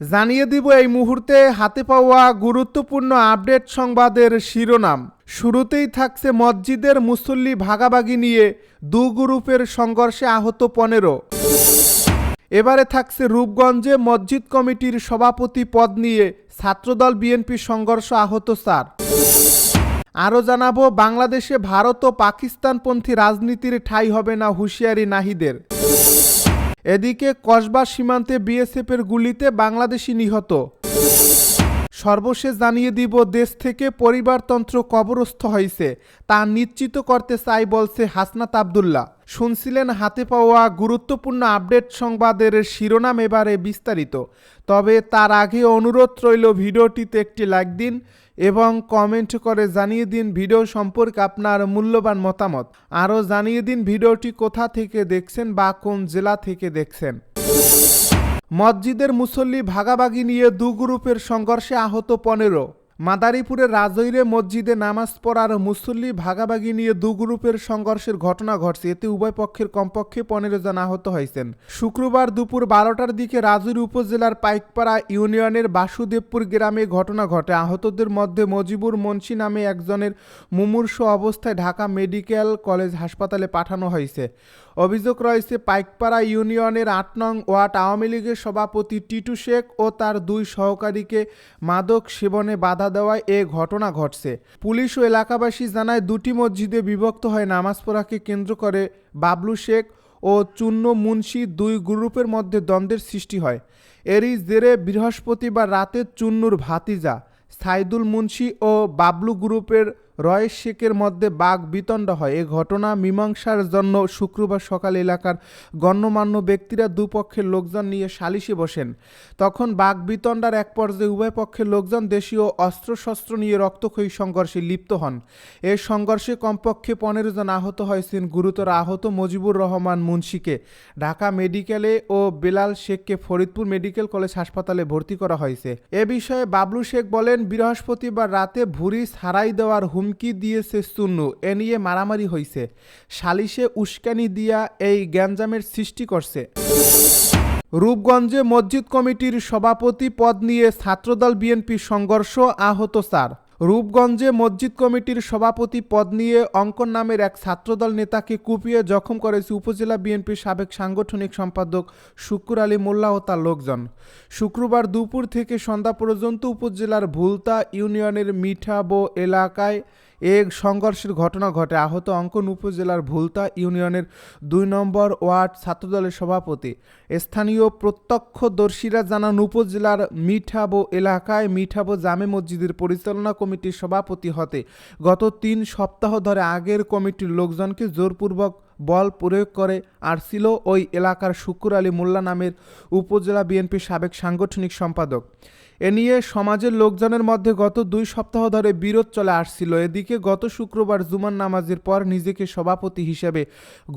জানিয়ে দিব এই মুহূর্তে হাতে পাওয়া গুরুত্বপূর্ণ আপডেট সংবাদের শিরোনাম। শুরুতেই থাকছে মসজিদের মুসল্লি ভাগাভাগি নিয়ে দু গ্রুপের সংঘর্ষে আহত পনেরো। এবারে থাকছে রূপগঞ্জে মসজিদ কমিটির সভাপতি পদ নিয়ে ছাত্রদল বিএনপি সংঘর্ষ আহত স্যার। আরও জানাব, বাংলাদেশে ভারত ও পাকিস্তানপন্থী রাজনীতির ঠাঁই হবে না হুঁশিয়ারি নাহিদের। এদিকে কসবা সীমান্তে বিএসএফের গুলিতে বাংলাদেশি নিহত। সর্বশেষ জানিয়ে দিব, দেশ থেকে পরিবারতন্ত্র কবরস্থ হয়েছে। তা নিশ্চিত করতে চাই বলছে হাসনাত আবদুল্লাহ। শুনছিলেন হাতে পাওয়া গুরুত্বপূর্ণ আপডেট সংবাদের শিরোনাম এবারে বিস্তারিত। তবে তার আগে অনুরোধ রইল, ভিডিওটিতে একটি লাইক দিন। এবং কমেন্ট করে জানিয়ে দিন ভিডিও সম্পর্কে আপনার মূল্যবান মতামত। আরও জানিয়ে দিন ভিডিওটি কোথা থেকে দেখছেন বা কোন জেলা থেকে দেখছেন। মসজিদের মুসল্লি ভাগাভাগি নিয়ে দু গ্রুপের সংঘর্ষে আহত পনেরো। মাদারীপুরের রাজৈরে মসজিদে নামাজ পড়ার মুসল্লি ভাগাভাগি নিয়ে দু গ্রুপের সংঘর্ষের ঘটনা ঘটছে। এতে উভয় পক্ষের কমপক্ষে পনেরো জন আহত হয়েছেন। শুক্রবার দুপুর বারোটার দিকে রাজৈর উপজেলার পাইকপাড়া ইউনিয়নের বাসুদেবপুর গ্রামে ঘটনা ঘটে। আহতদের মধ্যে মজিবুর মুন্সি নামে একজনের মুমূর্ষ অবস্থায় ঢাকা মেডিকেল কলেজ হাসপাতালে পাঠানো হয়েছে। অভিযোগ রয়েছে, পাইকপাড়া ইউনিয়নের আট নং ওয়ার্ড আওয়ামী লীগের সভাপতি টিটু শেখ ও তার দুই সহকারীকে মাদক সেবনে বাধা দেওয়ায় এ ঘটনা ঘটছে। পুলিশ ও এলাকাবাসী জানায়, দুটি মসজিদে বিভক্ত হয় নামাজ পড়াকে কেন্দ্র করে বাবলু শেখ ও চূন্য মুন্সি দুই গ্রুপের মধ্যে দ্বন্দ্বের সৃষ্টি হয়। এরই জেরে বৃহস্পতিবার রাতে চুন্নুর ভাতিজা, সাইদুল মুন্সি ও বাবলু গ্রুপের রয়েশ শেখের মধ্যে বাঘ বিতণ্ড হয়। এ ঘটনা মীমাংসার জন্য শুক্রবার সকাল এলাকার গণ্যমান্য ব্যক্তিরা দুপক্ষের লোকজন নিয়ে সালিশে বসেন। তখন বাঘ বিতণ্ডার এক পর্যায়ে উভয় পক্ষের লোকজন দেশীয় অস্ত্রশস্ত্র নিয়ে রক্তক্ষয়ী সংঘর্ষে লিপ্ত হন। এ সংঘর্ষে কমপক্ষে পনেরো জন আহত হয়েছেন গুরুতর আহত মজিবুর রহমান মুন্সিকে। ঢাকা মেডিকেলে ও বেলাল শেখকে ফরিদপুর মেডিকেল কলেজ হাসপাতালে ভর্তি করা হয়েছে। এ বিষয়ে বাবলু শেখ বলেন, বৃহস্পতিবার রাতে ভুরি ছাড়াই দেওয়ার হুমকি দিয়েছে সুন্নু, এ নিয়ে মারামারি হয়েছে সালিশে উস্কানি দিয়া এই গ্যাঞ্জামের সৃষ্টি করছে। রূপগঞ্জে মসজিদ কমিটির সভাপতি পদ নিয়ে ছাত্রদল বিএনপি সংঘর্ষ, আহত স্যার রূপগঞ্জে মসজিদ কমিটির সভাপতি পদ নিয়ে অঙ্কন নামের এক ছাত্রদল নেতাকে কুপিয়ে জখম করেছে উপজেলা বিএনপির সাবেক সাংগঠনিক সম্পাদক শুকুর আলী মোল্লা ও তার লোকজন। শুক্রবার দুপুর থেকে সন্ধ্যা পর্যন্ত উপজেলার ভুলতা ইউনিয়নের মিঠাবো এলাকায় এ সংঘর্ষের ঘটনা ঘটে আহত অঙ্কন উপজেলার ভুলতা ইউনিয়নের দুই নম্বর ওয়ার্ড ছাত্রদলের সভাপতি। স্থানীয় প্রত্যক্ষদর্শীরা জানান, উপজেলার মিঠাবো এলাকায় মিঠাবো জামে মসজিদের পরিচালনা কমিটির সভাপতি হতে গত তিন সপ্তাহ ধরে আগের কমিটির লোকজনকে জোরপূর্বক বল প্রয়োগ করে আসছিল ওই এলাকার শুকুর আলী মোল্লা নামের উপজেলা বিএনপির সাবেক সাংগঠনিক সম্পাদক। এ নিয়ে সমাজের লোকজনের মধ্যে গত দুই সপ্তাহ ধরে বিরোধ চলে আসছিল। এদিকে গত শুক্রবার জুমার নামাজের পর নিজেকে সভাপতি হিসেবে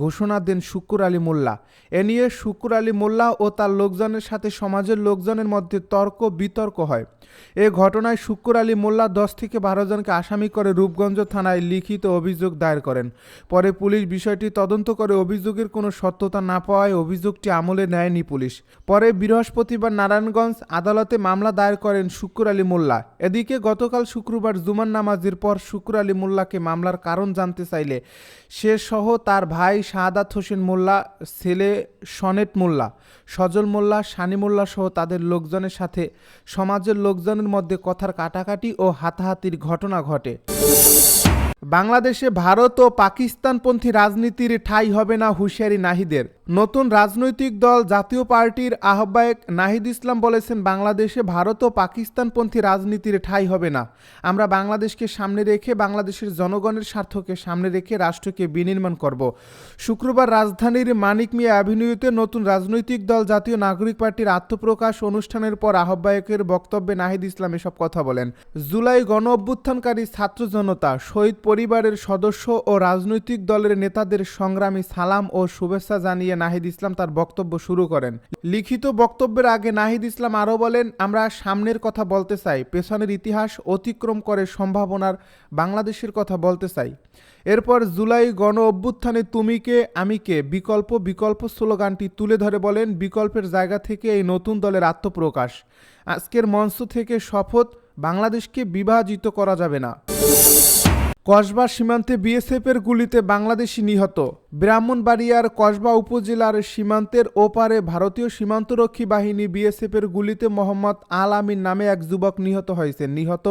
ঘোষণা দেন শুকুর আলী মোল্লা। এ নিয়ে শুকুর আলী মোল্লা ও তার লোকজনের সাথে সমাজের লোকজনের মধ্যে তর্ক বিতর্ক হয়। এ ঘটনায় শুকুর আলী মোল্লা দশ থেকে বারো জনকে আসামি করে রূপগঞ্জ থানায় লিখিত অভিযোগ দায়ের করেন। পরে পুলিশ বিষয়টি তদন্ত করে অভিযোগের কোনো সত্যতা না পাওয়ায় অভিযোগটি আমলে নেয়নি পুলিশ। পরে বৃহস্পতিবার নারায়ণগঞ্জ আদালতে মামলা দায়ের করেন শুকুর আলী মোল্লা। এদিকে গতকাল শুক্রবার জুমান নামাজির পর শুকুর আলী মোল্লাকে মামলার কারণ জানতে চাইলে সে সহ তার ভাই শাহাদাত হোসেন মোল্লা, ছেলে সনেট মোল্লা, সজল মোল্লা সানি মোল্লা সহ তাদের লোকজনের সাথে সমাজের লোকজনের মধ্যে কথার কাটাকাটি ও হাতাহাতির ঘটনা ঘটে। বাংলাদেশে ভারত ও পাকিস্তানপন্থী রাজনীতির ঠাঁই হবে না হুঁশিয়ারি নাহিদের। নতুন রাজনৈতিক দল জাতীয় পার্টির আহ্বায়ক নাহিদ ইসলাম বলেছেন, বাংলাদেশে ভারত ও পাকিস্তানপন্থী রাজনীতির ঠাঁই হবে না। আমরা বাংলাদেশকে সামনে রেখে বাংলাদেশের জনগণের স্বার্থকে সামনে রেখে রাষ্ট্রকে বিনির্মাণ করব। শুক্রবার রাজধানীর মানিক মিয়া অ্যাভিনিউতে নতুন রাজনৈতিক দল জাতীয় নাগরিক পার্টির আত্মপ্রকাশ অনুষ্ঠানের পর আহ্বায়কের বক্তব্যে নাহিদ ইসলাম এসব কথা বলেন। জুলাই গণ অভ্যুত্থানকারী ছাত্র জনতা, শহীদ পরিবারের সদস্য ও রাজনৈতিক দলের নেতাদের সংগ্রামী সালাম ও শুভেচ্ছা জানিয়ে নাহিদ ইসলাম তার বক্তব্য শুরু করেন। লিখিত বক্তব্যের আগে নাহিদ ইসলাম আরও বলেন, আমরা সামনের কথা বলতে চাই, পেছনের ইতিহাস অতিক্রম করে সম্ভাবনার বাংলাদেশের কথা বলতে চাই। এরপর জুলাই গণ অভ্যুত্থানে তুমি কে, আমি কে, বিকল্প বিকল্প স্লোগানটি তুলে ধরে বলেন, বিকল্পের জায়গা থেকে এই নতুন দলের আত্মপ্রকাশ। আজকের মঞ্চ থেকে শপথ বাংলাদেশকে বিভাজিত করা যাবে না। কসবা সীমান্তে বিএসএফের গুলিতে বাংলাদেশি নিহত। ব্রাহ্মণবাড়িয়ার কসবা উপজেলার সীমান্তের ওপারে ভারতীয় সীমান্তরক্ষী বাহিনী বিএসএফের গুলিতে মোহাম্মদ আল আমিন নামে এক যুবক নিহত হয়েছে। নিহত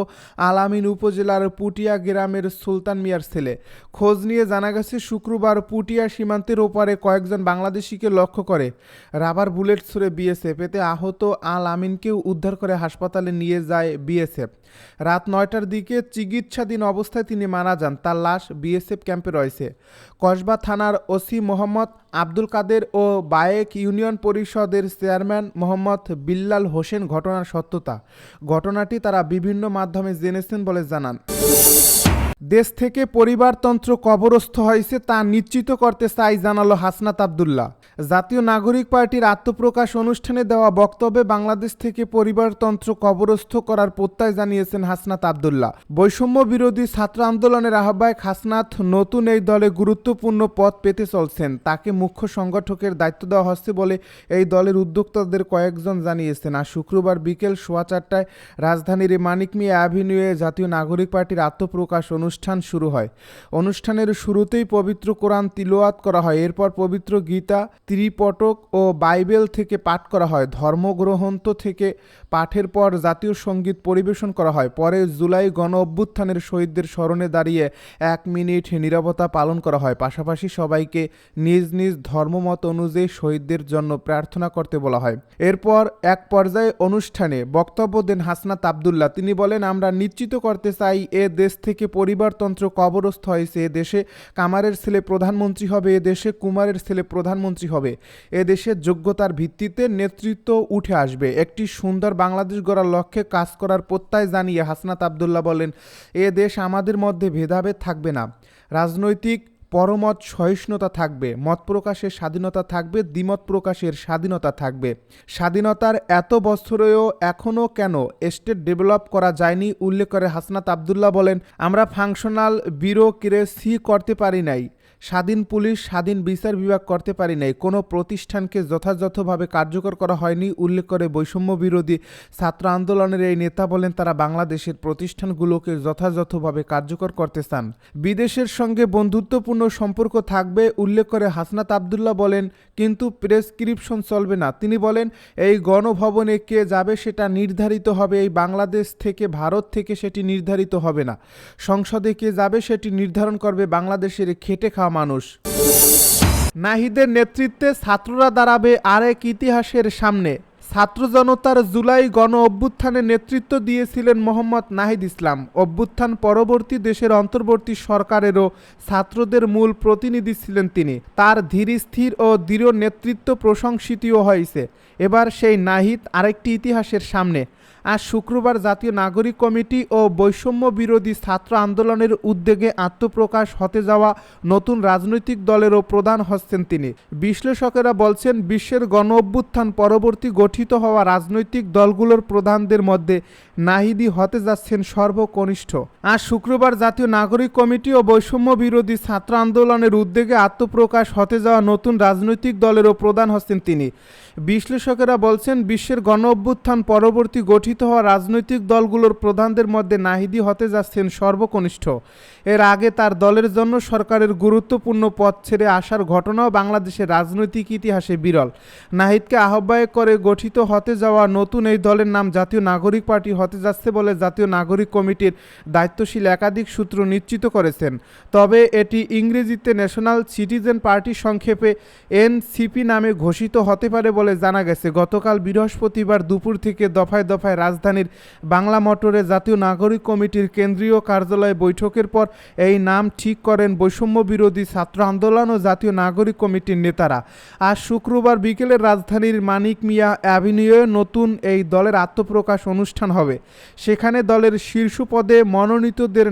আল আমিন উপজেলার পুটিয়া গ্রামের সুলতান মিয়ার ছেলে। খোঁজ নিয়ে জানা গেছে, শুক্রবার পুটিয়া সীমান্তের ওপারে কয়েকজন বাংলাদেশিকে লক্ষ্য করে রাবার বুলেট ছুড়ে বিএসএফ। এতে আহত আল আমিনকেও উদ্ধার করে হাসপাতালে নিয়ে যায় বিএসএফ। রাত নয়টার দিকে চিকিৎসাধীন অবস্থায় তিনি মারা যান। তার লাশ বিএসএফ ক্যাম্পে রয়েছে। কসবা থানার ওসি মোহাম্মদ আব্দুল কাদের ও বায়েক ইউনিয়ন পরিষদের চেয়ারম্যান মোহাম্মদ বিল্লাল হোসেন ঘটনার সত্যতা। ঘটনাটি তারা বিভিন্ন মাধ্যমে জেনেছেন বলে জানান। দেশ থেকে পরিবারতন্ত্র কবরস্থ হয়েছে তা নিশ্চিত করতে চাই জানালো হাসনাত আবদুল্লাহ। জাতীয় নাগরিক পার্টির আত্মপ্রকাশ অনুষ্ঠানে দেওয়া বক্তব্যে বাংলাদেশ থেকে পরিবারতন্ত্র কবরস্থ করার প্রত্যয় জানিয়েছেন হাসনাত আবদুল্লাহ। বৈষম্য বিরোধী ছাত্র আন্দোলনের আহ্বায়ক হাসনাত নতুন এই দলে গুরুত্বপূর্ণ পদ পেতে চলছেন। তাকে মুখ্য সংগঠকের দায়িত্ব দেওয়া হচ্ছে বলে এই দলের উদ্যোক্তাদের কয়েকজন জানিয়েছেন। আর শুক্রবার বিকেল সোয়া চারটায় রাজধানীর মানিক মিয়া অ্যাভিনিউয়ে জাতীয় নাগরিক পার্টির আত্মপ্রকাশ অনুষ্ঠান শুরু হয়। অনুষ্ঠানের শুরুতেই পবিত্র কোরআন তিলোয়াত করা হয়। এরপর পবিত্র গীতা, ত্রিপটক ও বাইবেল থেকে পাঠ করা হয়। ধর্মগ্রন্থ থেকে পাঠের পর জাতীয় সংগীত পরিবেশন করা হয়। পরে জুলাই গণ অভ্যুত্থানের শহীদদের স্মরণে দাঁড়িয়ে এক মিনিট নীরবতা পালন করা হয়। পাশাপাশি সবাইকে নিজ নিজ ধর্মমত অনুযায়ী শহীদদের জন্য প্রার্থনা করতে বলা হয়। এরপর এক পর্যায়ে অনুষ্ঠানে বক্তব্য দেন হাসনাত আবদুল্লাহ। তিনি বলেন, আমরা নিশ্চিত করতে চাই এ দেশ থেকে পরিবারতন্ত্র কবরস্থ হয়েছে দেশে কামারের ছেলে প্রধানমন্ত্রী হবে দেশে কুমারের ছেলে প্রধানমন্ত্রী হবে। এ দেশের যোগ্যতার ভিত্তিতে নেতৃত্ব উঠে আসবে। একটি সুন্দর বাংলাদেশ গড়ার লক্ষ্যে কাজ করার প্রত্যয় জানিয়ে হাসনাত আবদুল্লাহ বলেন, এ দেশ আমাদের মধ্যে ভেদাভেদ থাকবে না। রাজনৈতিক পরমত সহিষ্ণুতা থাকবে, মত প্রকাশের স্বাধীনতা থাকবে, দ্বিমত প্রকাশের স্বাধীনতা থাকবে। স্বাধীনতার এত বছরেও এখনও কেন স্টেট ডেভেলপ করা যায়নি? উল্লেখ করে হাসনাত আবদুল্লাহ বলেন, আমরা ফাংশনাল বিউরোক্রেসি করতে পারি নাই। স্বাধীন পুলিশ, স্বাধীন বিচার বিভাগ করতে পারি নাই। কোনো প্রতিষ্ঠানকে যথাযথভাবে কার্যকর করা হয়নি। উল্লেখ করে বৈষম্য বিরোধী ছাত্র আন্দোলনের এই নেতা বলেন, তারা বাংলাদেশের প্রতিষ্ঠানগুলোকে যথাযথভাবে কার্যকর করতে চান। বিদেশের সঙ্গে বন্ধুত্বপূর্ণ সম্পর্ক থাকবে, উল্লেখ করে হাসনাত আবদুল্লাহ বলেন, কিন্তু প্রেসক্রিপশন চলবে না। তিনি বলেন, এই গণভবনে কে যাবে সেটা নির্ধারিত হবে, এই বাংলাদেশ থেকে ভারত থেকে সেটি নির্ধারিত হবে না। সংসদে কে যাবে সেটি নির্ধারণ করবে, বাংলাদেশের খেটে খাওয়া মানুষ। নাহিদের নেতৃত্বে ছাত্ররা দাঁড়াবে আরেক ইতিহাসের সামনে। ছাত্র জনতার জুলাই গণ অভ্যুত্থানে নেতৃত্ব দিয়েছিলেন মোহাম্মদ নাহিদ ইসলাম। অভ্যুত্থান পরবর্তী দেশের অন্তর্বর্তী সরকারেরও ছাত্রদের মূল প্রতিনিধি ছিলেন তিনি। তার ধীর, স্থির ও দৃঢ় নেতৃত্ব প্রশংসিতও হয়েছে। এবার সেই নাহিদ আরেকটি ইতিহাসের সামনে। আজ শুক্রবার জাতীয় নাগরিক কমিটি ও বৈষম্য বিরোধী ছাত্র আন্দোলনের উদ্যোগে আত্মপ্রকাশ হতে যাওয়া নতুন রাজনৈতিক দলেরও প্রধান হচ্ছেন তিনি। বিশ্লেষকেরা বলছেন, বিশ্বের গণ অভ্যুত্থান পরবর্তী গঠিত হওয়া রাজনৈতিক দলগুলোর প্রধানদের মধ্যে নাহিদি হতে যাচ্ছেন সর্বকনিষ্ঠ। আজ শুক্রবার জাতীয় নাগরিক কমিটি ও বৈষম্য বিরোধী ছাত্র আন্দোলনের উদ্যোগে আত্মপ্রকাশ হতে যাওয়া নতুন রাজনৈতিক দলেরও প্রধান হচ্ছেন তিনি। বিশ্লেষকেরা বলছেন, বিশ্বের গণ অভ্যুত্থান পরবর্তী গঠিত হওয়া রাজনৈতিক দলগুলোর প্রধানদের মধ্যে নাহিদি হতে যাচ্ছেন সর্বকনিষ্ঠ। এর আগে তার দলের জন্য সরকারের গুরুত্বপূর্ণ পদ ছেড়ে আসার ঘটনাও বাংলাদেশের রাজনৈতিক ইতিহাসে বিরল। নাহিদকে আহ্বায়ক করে গঠিত হতে যাওয়া নতুন এই দলের নাম জাতীয় নাগরিক পার্টি হতে যাচ্ছে বলে জাতীয় নাগরিক কমিটির দায়িত্বশীল একাধিক সূত্র নিশ্চিত করেছেন। তবে এটি ইংরেজিতে ন্যাশনাল সিটিজেন পার্টি সংক্ষেপে এনসিপি নামে ঘোষিত হতে পারে বলে জানা গেছে। গতকাল বৃহস্পতিবার দুপুর থেকে দফায় দফায় রাজধানীর বাংলা মোটরে জাতীয় নাগরিক কমিটির কেন্দ্রীয় কার্যালয়ে বৈঠকের পর এই নাম ঠিক করেন বৈষম্য বিরোধী ছাত্র আন্দোলন ও জাতীয় নাগরিক কমিটির নেতারা। আজ শুক্রবার বিকেলে রাজধানীর মানিক মিয়া অ্যাভিনিউয়ে নতুন এই দলের আত্মপ্রকাশ অনুষ্ঠান হবে। সেখানে দলের শীর্ষ পদে মনোনীতদের